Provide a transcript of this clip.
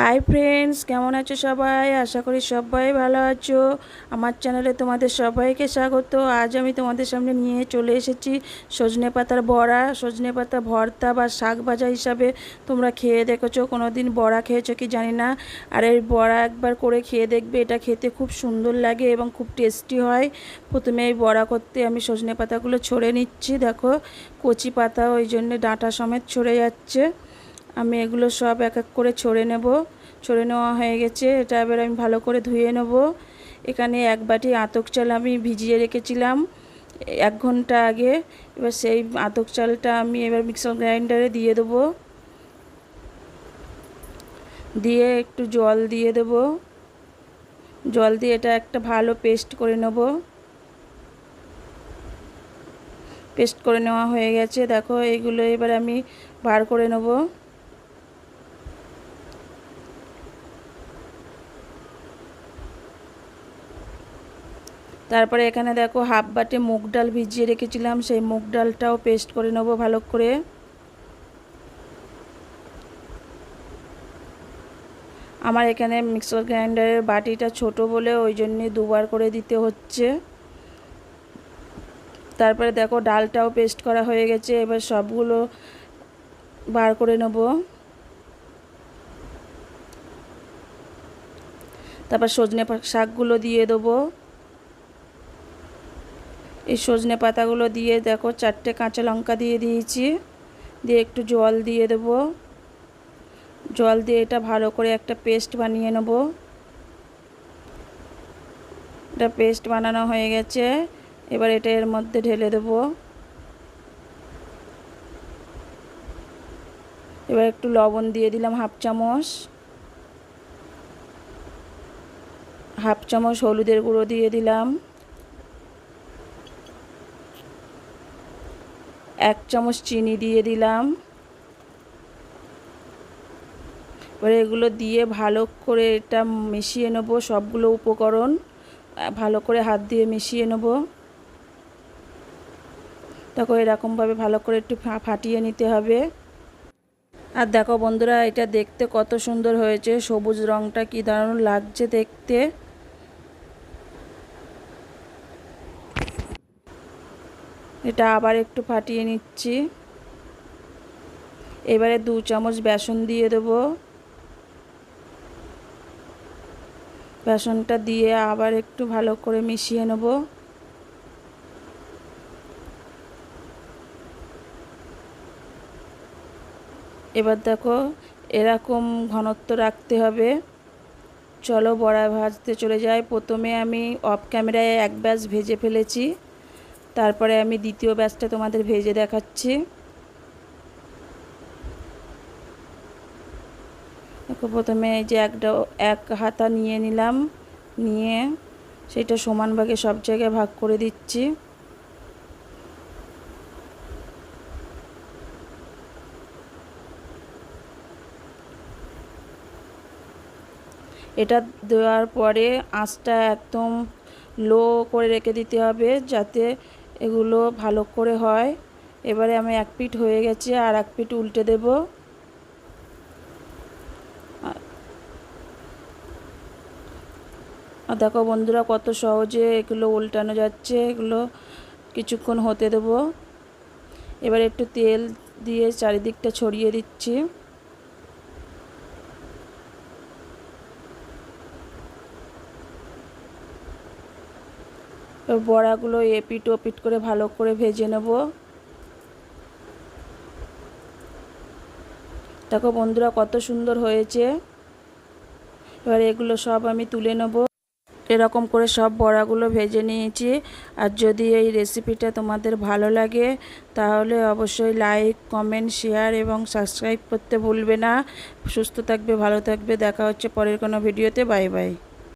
Hi friends কেমন আছো সবাই? আশা করি সবাই ভালো আছো। আমার চ্যানেলে তোমাদের সবাইকে স্বাগত। আজ আমি তোমাদের সামনে নিয়ে চলে এসেছি সজনে পাতার বড়া। সজনে পাতা ভর্তা বা শাক ভাজা হিসাবে তোমরা খেয়ে দেখেছ। কোনো দিন বড়া খেয়েছো কি জানি না। আর এই বড়া একবার করে খেয়ে দেখবে, এটা খেতে খুব সুন্দর লাগে এবং খুব টেস্টি হয়। প্রথমে এই বড়া করতে আমি সজনে পাতাগুলো ছড়ে নিচ্ছি। দেখো, কচি পাতা ওই জন্যে ডাঁটা সমেত ছড়ে যাচ্ছে। আমি এগুলো সব এক এক করে ছড়ে নেব। ছড়ে নেওয়া হয়ে গেছে। এটা এবার আমি ভালো করে ধুয়ে নেব। এখানে এক বাটি আতক চাল আমি ভিজিয়ে রেখেছিলাম এক ঘণ্টা আগে। এবার সেই আতক চালটা আমি এবার মিক্সার গ্রাইন্ডারে দিয়ে দেবো। দিয়ে একটু জল দিয়ে দেব। জল দিয়ে এটা একটা ভালো পেস্ট করে নেব। পেস্ট করে নেওয়া হয়ে গেছে। দেখো, এগুলো এবার আমি বার করে নেব। তারপরে এখানে দেখো হাফ বাটে মুগ ডাল ভিজিয়ে রেখেছিলাম, সেই মুগ ডালটাও পেস্ট করে নেব ভালো করে। আমার এখানে মিক্সার গ্রাইন্ডারের বাটিটা ছোট বলে ওই জন্যে দুবার করে দিতে হচ্ছে। তারপরে দেখো ডালটাও পেস্ট করা হয়ে গেছে, এবার সবগুলো বার করে নেব। তারপর সজনে শাকগুলো দিয়ে দেবো। এই সজনে পাতাগুলো দিয়ে দেখো, চারটে কাঁচা লঙ্কা দিয়ে দিয়েছি। দিয়ে একটু জল দিয়ে দেব। জল দিয়ে এটা ভালো করে একটা পেস্ট বানিয়ে নেব। এটা পেস্ট বানানো হয়ে গেছে। এবার এটা এর মধ্যে ঢেলে দেব। এবার একটু লবণ দিয়ে দিলাম হাফ চামচ। হাফ চামচ হলুদের গুঁড়ো দিয়ে দিলাম। এক চামচ চিনি দিয়ে দিলাম। এবারে এগুলো দিয়ে ভালো করে এটা মিশিয়ে নেব সবগুলো উপকরণ। ভালো করে হাত দিয়ে মিশিয়ে নেব। দেখো এরকমভাবে ভালো করে একটু ফাটিয়ে নিতে হবে। আর দেখো বন্ধুরা, এটা দেখতে কত সুন্দর হয়েছে। সবুজ রঙটা কি দারুণ লাগছে দেখতে। এটা আবার একটু ফাটিয়ে নিচ্ছি। এবারে দু চামচ বেসন দিয়ে দেব। বেসনটা দিয়ে আবার একটু ভালো করে মিশিয়ে নেব। এবার দেখো এরকম ঘনত্ব রাখতে হবে। চলো বড়া ভাজতে চলে যাই। প্রথমে আমি অফ ক্যামেরায় এক ব্যাস ভেজে ফেলেছি। তারপরে আমি দ্বিতীয় ব্যাচটা তোমাদের ভেজে দেখাচ্ছি। দেখো, প্রথমে যে একটা, এক হাতা নিয়ে নিলাম, নিয়ে সেটা সমান ভাগে সব জায়গায় ভাগ করে দিচ্ছি। এটা দেওয়ার পরে আঁচটা একদম লো করে রেখে দিতে হবে, যাতে এগুলো ভালো করে হয়। এবারে আমি এক পিঠ হয়ে গেছে আর এক পিঠ উল্টে দেব। আর দেখো বন্ধুরা কত সহজে এগুলো উল্টানো যাচ্ছে, এগুলো কিছুক্ষণ হতে দেব। এবার একটু তেল দিয়ে চারিদিকটা ছড়িয়ে দিচ্ছি। বড়াগুলো এপিট ওপিট করে ভালো করে ভেজে নেব। দেখো বন্ধুরা কত সুন্দর হয়েছে। এবার এগুলো সব আমি তুলে নেব। এরকম করে সব বড়াগুলো ভেজে নিয়েছি। আর যদি এই রেসিপিটা তোমাদের ভালো লাগে, তাহলে অবশ্যই লাইক, কমেন্ট, শেয়ার এবং সাবস্ক্রাইব করতে ভুলবে না। সুস্থ থাকবে, ভালো থাকবে। দেখা হচ্ছে পরের কোনো ভিডিওতে। Bye bye.